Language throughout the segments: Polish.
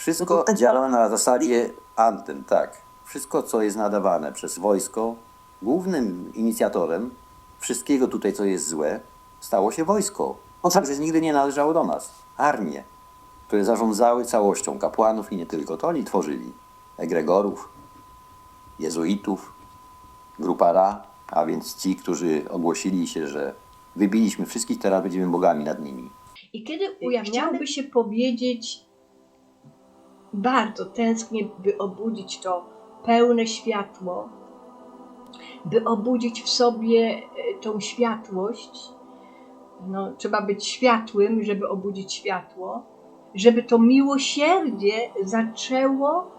Wszystko działa na zasadzie anten, tak. Wszystko, co jest nadawane przez wojsko, głównym inicjatorem wszystkiego tutaj, co jest złe, stało się wojsko. No tak, że nigdy nie należało do nas. Armie, które zarządzały całością kapłanów i nie tylko, to oni tworzyli. Egregorów, jezuitów, grupa Ra, a więc ci, którzy ogłosili się, że wybiliśmy wszystkich, teraz będziemy bogami nad nimi. I kiedy ujawniałoby się powiedzieć, bardzo tęsknię, by obudzić to pełne światło, by obudzić w sobie e, tą światłość. No, trzeba być światłym, żeby obudzić światło, żeby to miłosierdzie zaczęło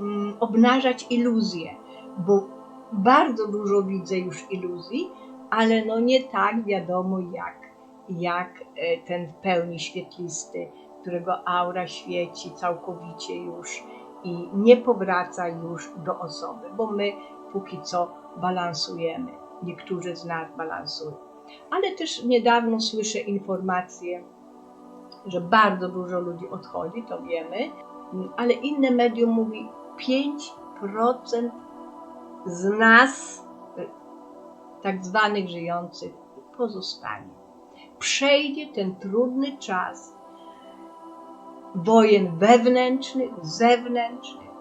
mm, obnażać iluzje, bo bardzo dużo widzę już iluzji, ale no nie tak wiadomo jak, jak e, ten w pełni świetlisty, którego aura świeci całkowicie już i nie powraca już do osoby, bo my póki co balansujemy. Niektórzy z nas balansują. Ale też niedawno słyszę informacje, że bardzo dużo ludzi odchodzi, to wiemy, ale inne medium mówi 5% z nas, y, tak zwanych żyjących, pozostanie. Przejdzie ten trudny czas wojen wewnętrznych, zewnętrznych.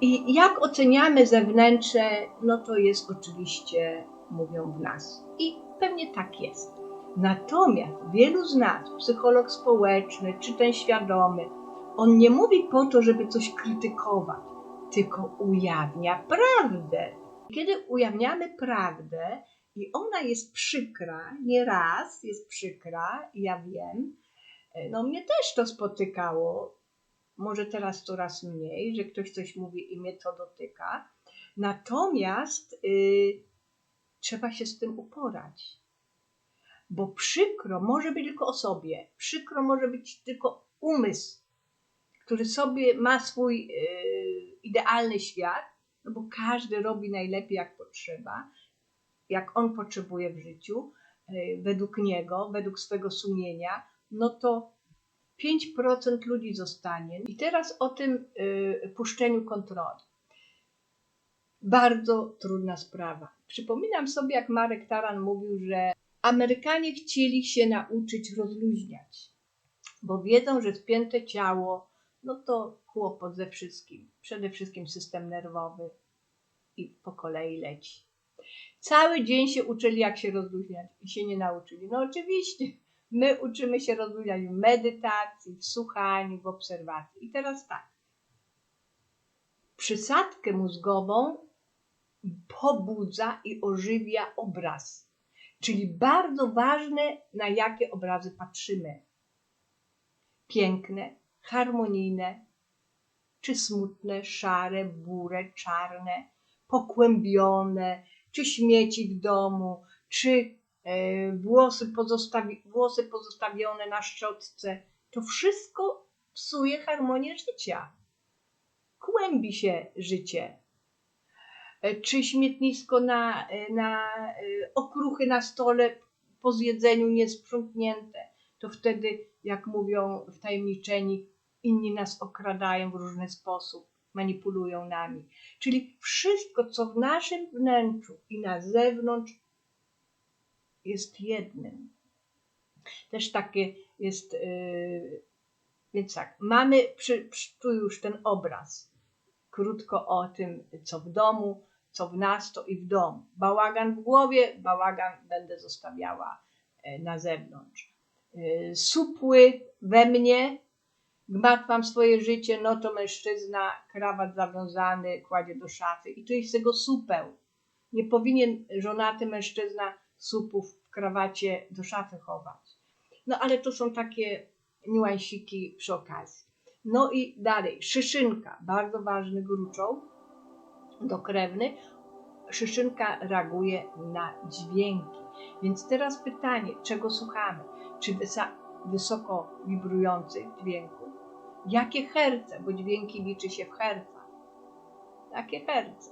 I jak oceniamy zewnętrzne, no to jest oczywiście, mówią w nas. I pewnie tak jest. Natomiast wielu z nas, psycholog społeczny czy ten świadomy, on nie mówi po to, żeby coś krytykować, tylko ujawnia prawdę. Kiedy ujawniamy prawdę i ona jest przykra, nie raz jest przykra, ja wiem, no mnie też to spotykało, może teraz coraz mniej, że ktoś coś mówi i mnie to dotyka. Natomiast y, trzeba się z tym uporać. Bo przykro może być tylko osobie, przykro może być tylko umysł, który sobie ma swój y, idealny świat, no bo każdy robi najlepiej jak potrzeba, jak on potrzebuje w życiu, y, według niego, według swego sumienia, no to 5% ludzi zostanie. I teraz o tym y, puszczeniu kontroli. Bardzo trudna sprawa. Przypominam sobie, jak Marek Taran mówił, że Amerykanie chcieli się nauczyć rozluźniać, bo wiedzą, że spięte ciało, no to kłopot ze wszystkim. Przede wszystkim system nerwowy i po kolei leci. Cały dzień się uczyli, jak się rozluźniać i się nie nauczyli. No oczywiście, my uczymy się rozluźniać w medytacji, w słuchaniu, w obserwacji. I teraz tak. Przysadkę mózgową pobudza i ożywia obraz. Czyli bardzo ważne, na jakie obrazy patrzymy. Piękne, harmonijne, czy smutne, szare, bure, czarne, pokłębione, czy śmieci w domu, czy włosy, pozostawi, włosy pozostawione na szczotce. To wszystko psuje harmonię życia. Kłębi się życie. E, Czy śmietnisko na, e, na e, okruchy na stole po zjedzeniu niesprzątnięte, to wtedy, jak mówią wtajemniczeni, inni nas okradają w różny sposób, manipulują nami. Czyli wszystko, co w naszym wnętrzu i na zewnątrz, jest jednym. Też takie jest. Yy, więc tak, mamy przy, przy, tu już ten obraz. Krótko o tym, co w domu, co w nas, to i w domu. Bałagan w głowie, bałagan będę zostawiała e, na zewnątrz. Yy, supły we mnie, gmatwam swoje życie, no to mężczyzna, krawat zawiązany, kładzie do szafy. I tu jest tego supeł. Nie powinien żonaty mężczyzna supów krawacie do szafy chować. No ale to są takie niuansiki przy okazji. No i dalej, szyszynka, bardzo ważny gruczoł dokrewny. Szyszynka reaguje na dźwięki. Więc teraz pytanie, czego słuchamy? Czy wysoko wibrujących dźwięków? Jakie herce? Bo dźwięki liczy się w hercach. Jakie herce?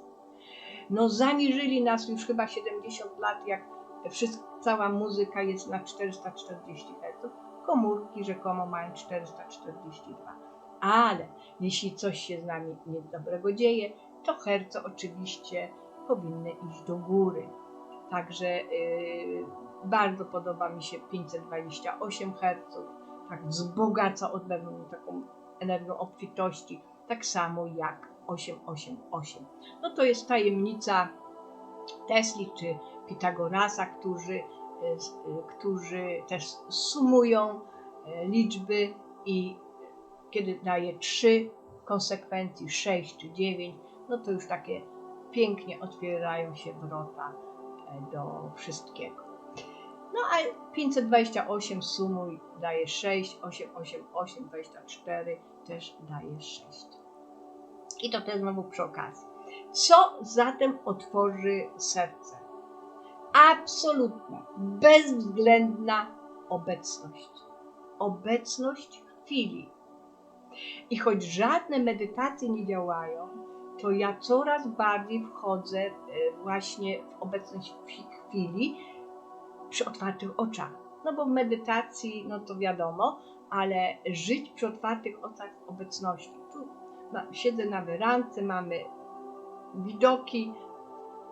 No zaniżyli nas już chyba 70 lat, jak wszystko, cała muzyka jest na 440 Hz. komórki rzekomo mają 442. Ale jeśli coś się z nami niedobrego dzieje, to herce oczywiście powinny iść do góry. Także yy, bardzo podoba mi się 528 Hz, tak wzbogaca od wewnątrz taką energią obfitości, tak samo jak 888. No to jest tajemnica Tesli czy Pitagorasa, którzy, s- y, którzy też sumują y, liczby i kiedy daje 3 konsekwencji 6 czy 9, no to już takie pięknie otwierają się wrota e, do wszystkiego. No a 528 sumuj daje 6, 888, 24 też daje 6. I to też znowu przy okazji. Co zatem otworzy serce? Absolutna, bezwzględna obecność. Obecność chwili. I choć żadne medytacje nie działają, to ja coraz bardziej wchodzę e, właśnie w obecność chwili przy otwartych oczach. No bo w medytacji, no to wiadomo, ale żyć przy otwartych oczach obecności. Tu siedzę na werance, mamy widoki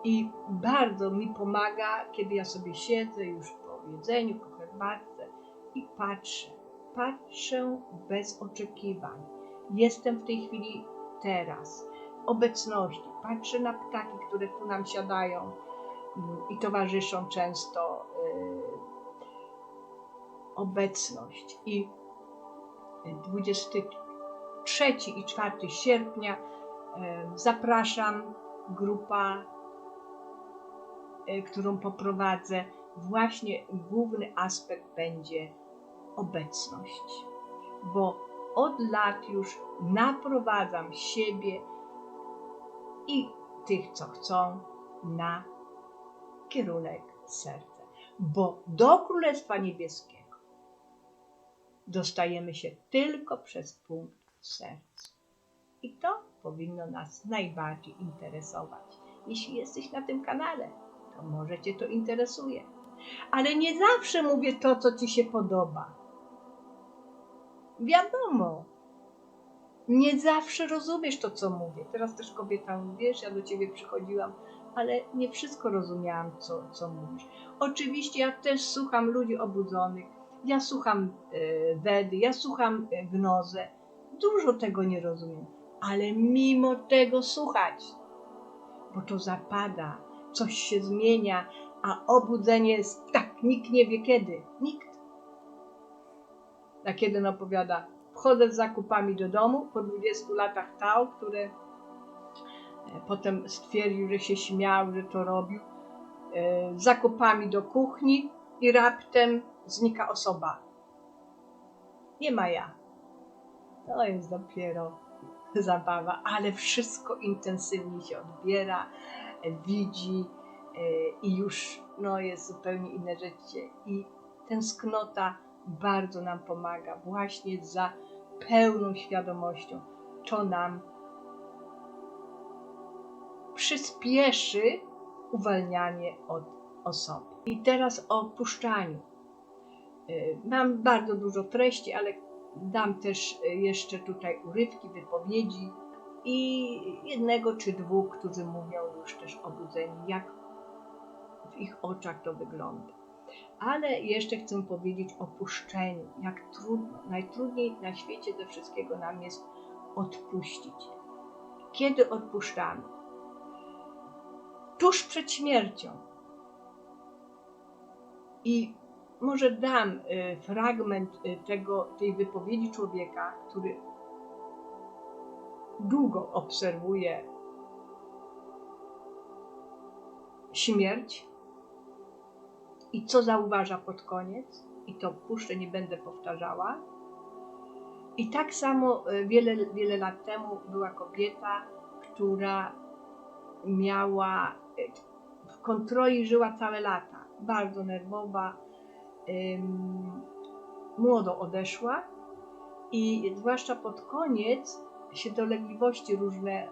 i bardzo mi pomaga, kiedy ja sobie siedzę już po jedzeniu, po herbatce i patrzę. Patrzę bez oczekiwań. Jestem w tej chwili teraz, obecności. Patrzę na ptaki, które tu nam siadają mm, i towarzyszą często. y, obecność. I 23 i 4 sierpnia e, zapraszam grupa, którą poprowadzę. Właśnie główny aspekt będzie obecność, bo od lat już naprowadzam siebie i tych, co chcą, na kierunek serca, bo do Królestwa Niebieskiego dostajemy się tylko przez punkt serca. I to powinno nas najbardziej interesować. Jeśli jesteś na tym kanale, może Cię to interesuje. Ale nie zawsze mówię to, co Ci się podoba. Wiadomo, nie zawsze rozumiesz to, co mówię. Teraz też kobieta wiesz, ja do Ciebie przychodziłam, ale nie wszystko rozumiałam, co, co mówisz. Oczywiście ja też słucham ludzi obudzonych, ja słucham e, Wedy, ja słucham e, Gnozę. Dużo tego nie rozumiem, ale mimo tego słuchać, bo to zapada, coś się zmienia, a obudzenie jest tak, nikt nie wie kiedy. Nikt. A kiedy opowiada, wchodzę z zakupami do domu po 20 latach tał, które e, potem stwierdził, że się śmiał, że to robił, e, z zakupami do kuchni i raptem znika osoba. Nie ma ja. To jest dopiero zabawa, ale wszystko intensywnie się odbiera, widzi e, i już no, jest zupełnie inne życie. I tęsknota bardzo nam pomaga właśnie za pełną świadomością. To nam przyspieszy uwalnianie od osoby. I teraz o opuszczaniu. Y, Mam bardzo dużo treści, ale dam też y, jeszcze tutaj urywki, wypowiedzi i jednego czy dwóch, którzy mówią już też obudzeni, jak w ich oczach to wygląda. Ale jeszcze chcę powiedzieć o puszczeniu, jak trudno, najtrudniej na świecie ze wszystkiego nam jest odpuścić. Kiedy odpuszczamy? Tuż przed śmiercią. I może dam y, fragment y, tego, tej wypowiedzi człowieka, który długo obserwuje śmierć i co zauważa pod koniec, i to puszczę, nie będę powtarzała. I tak samo y, wiele, wiele lat temu była kobieta, która miała y, w kontroli żyła całe lata, bardzo nerwowa, młodo odeszła i zwłaszcza pod koniec się dolegliwości różne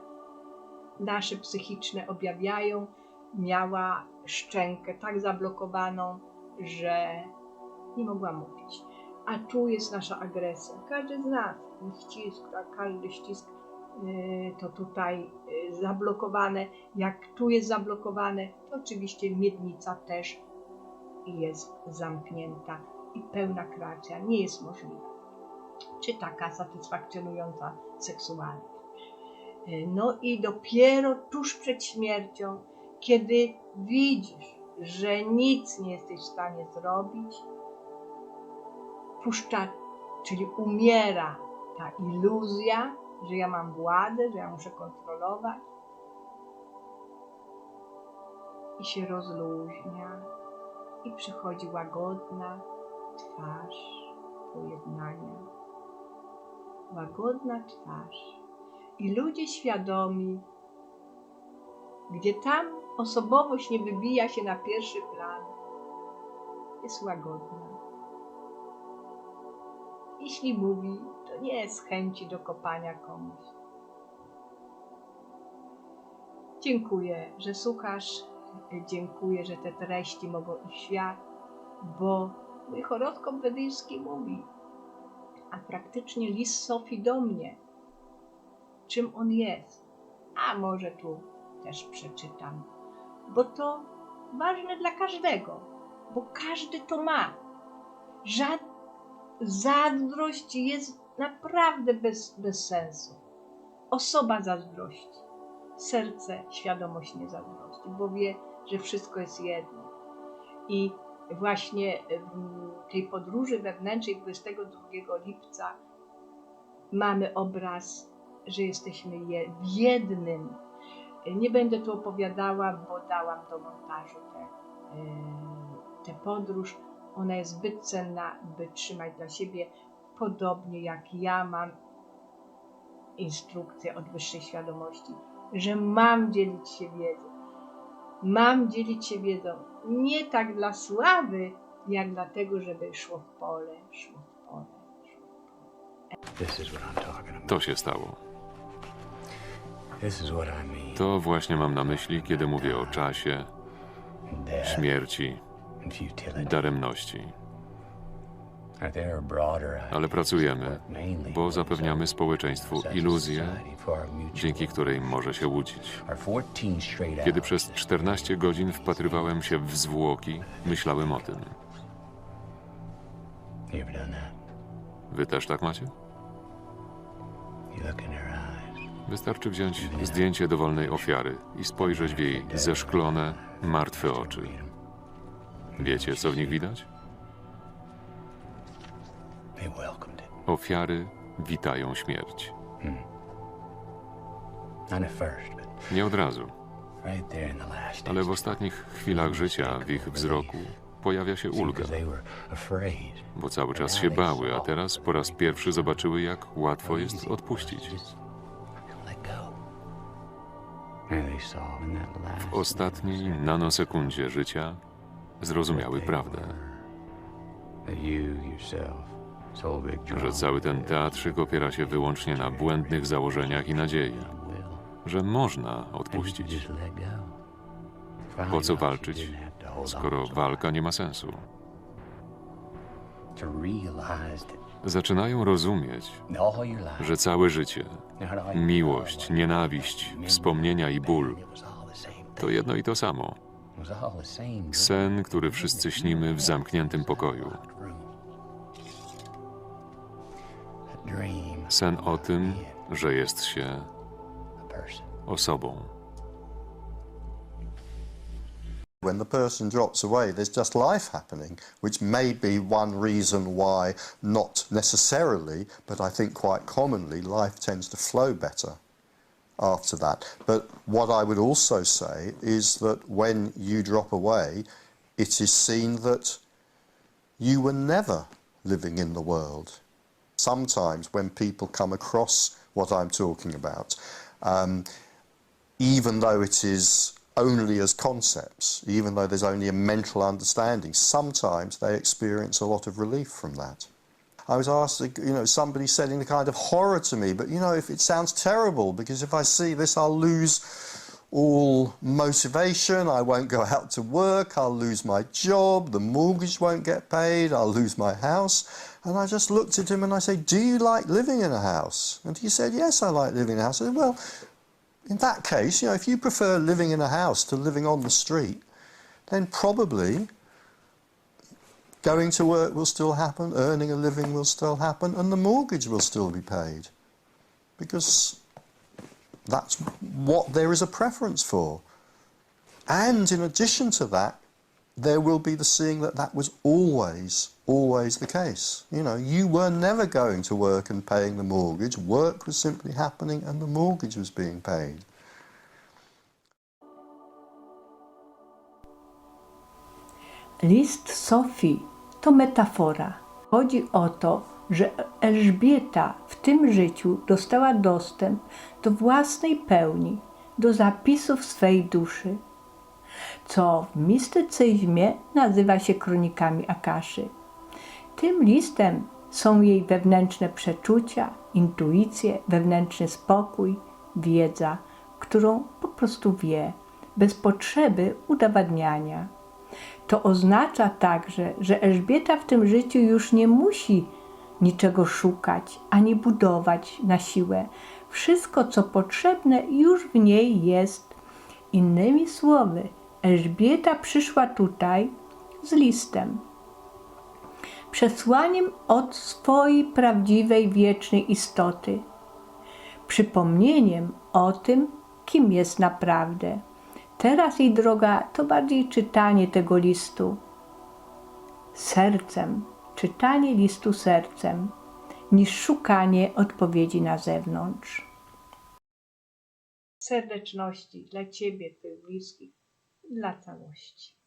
nasze psychiczne objawiają. Miała szczękę tak zablokowaną, że nie mogła mówić. a tu jest nasza agresja. Każdy z nas ścisk, tak, każdy ścisk y, to tutaj y, zablokowane. Jak tu jest zablokowane, to oczywiście miednica też jest zamknięta i pełna kreacja nie jest możliwa. Czy taka satysfakcjonująca seksualność. Y, No i dopiero tuż przed śmiercią, kiedy widzisz, że nic nie jesteś w stanie zrobić, puszcza, czyli umiera ta iluzja, że ja mam władzę, że ja muszę kontrolować i się rozluźnia i przychodzi łagodna twarz pojednania. Łagodna twarz. I ludzie świadomi, gdzie tam osobowość nie wybija się na pierwszy plan, jest łagodna. Jeśli mówi, to nie jest chęci do kopania komuś. Dziękuję, że słuchasz. Dziękuję, że te treści mogą iść w świat, bo mój horoskop wedyjski mówi, a praktycznie list Sofii do mnie, czym on jest. A może tu też przeczytam, bo to ważne dla każdego, bo każdy to ma. Żad... Zazdrość jest naprawdę bez, bez sensu. Osoba zazdrości, serce, świadomość nie zazdrości, bo wie, że wszystko jest jedno. I właśnie tej podróży wewnętrznej 22 lipca mamy obraz, że jesteśmy je- w jednym. Nie będę tu opowiadała, bo dałam do montażu tę tę podróż. Ona jest zbyt cenna, by trzymać dla siebie, podobnie jak ja mam instrukcję od wyższej świadomości, że mam dzielić się wiedzą. Mam dzielić się wiedzą nie tak dla sławy, jak dlatego, żeby szło w pole, szło w pole, szło w pole. To się stało. To właśnie mam na myśli, kiedy mówię o czasie, śmierci, daremności. Ale pracujemy, bo zapewniamy społeczeństwu iluzję, dzięki której może się łudzić. Our 14 straight Kiedy przez 14 godzin wpatrywałem się w zwłoki, myślałem o tym. Wy też tak macie? Wystarczy wziąć zdjęcie dowolnej ofiary i spojrzeć w jej zeszklone, martwe oczy. Wiecie, co w nich widać? Ofiary witają śmierć. But Nie od razu, ale w ostatnich chwilach życia w ich wzroku pojawia się ulga, bo cały czas się bały, a teraz po raz pierwszy zobaczyły, jak łatwo jest odpuścić. W ostatniej nanosekundzie życia zrozumiały prawdę, że cały ten teatrzyk opiera się wyłącznie na błędnych założeniach i nadziei, że można odpuścić. Po co walczyć, skoro walka nie ma sensu? Zaczynają rozumieć, że całe życie, miłość, nienawiść, wspomnienia i ból to jedno i to samo. Sen, który wszyscy śnimy w zamkniętym pokoju. Sen o tym, że jest się osobą. When the person drops away, there's just life happening, which may be one reason why, not necessarily, but I think quite commonly, life tends to flow better after that. But what I would also say is that when you drop away, it is seen that you were never living in the world. Sometimes when people come across what I'm talking about, um, even though it is only as concepts, even though there's only a mental understanding, sometimes they experience a lot of relief from that. I was asked, you know, somebody said in a kind of horror to me, but you know, if it sounds terrible, because if I see this, I'll lose all motivation. I won't go out to work. I'll lose my job. The mortgage won't get paid. I'll lose my house. And I just looked at him and I said, Do you like living in a house? And he said, Yes, I like living in a house. I said, Well, in that case, you know, if you prefer living in a house to living on the street, then probably going to work will still happen, earning a living will still happen, and the mortgage will still be paid. Because that's what there is a preference for. And in addition to that, there will be the seeing that that was always, always the case. You know, you were never going to work and paying the mortgage. Work was simply happening and the mortgage was being paid. List Sofii to metafora. Chodzi o to, że Elżbieta w tym życiu dostała dostęp do własnej pełni, do zapisów swej duszy, co w mistycyzmie nazywa się kronikami Akaszy. Tym listem są jej wewnętrzne przeczucia, intuicje, wewnętrzny spokój, wiedza, którą po prostu wie, bez potrzeby udowadniania. To oznacza także, że Elżbieta w tym życiu już nie musi niczego szukać ani budować na siłę. Wszystko, co potrzebne, już w niej jest. Innymi słowy, Elżbieta przyszła tutaj z listem, przesłaniem od swojej prawdziwej, wiecznej istoty, przypomnieniem o tym, kim jest naprawdę. Teraz jej droga to bardziej czytanie tego listu sercem, czytanie listu sercem, niż szukanie odpowiedzi na zewnątrz. Serdeczności dla Ciebie, Twych bliskich, dla całości.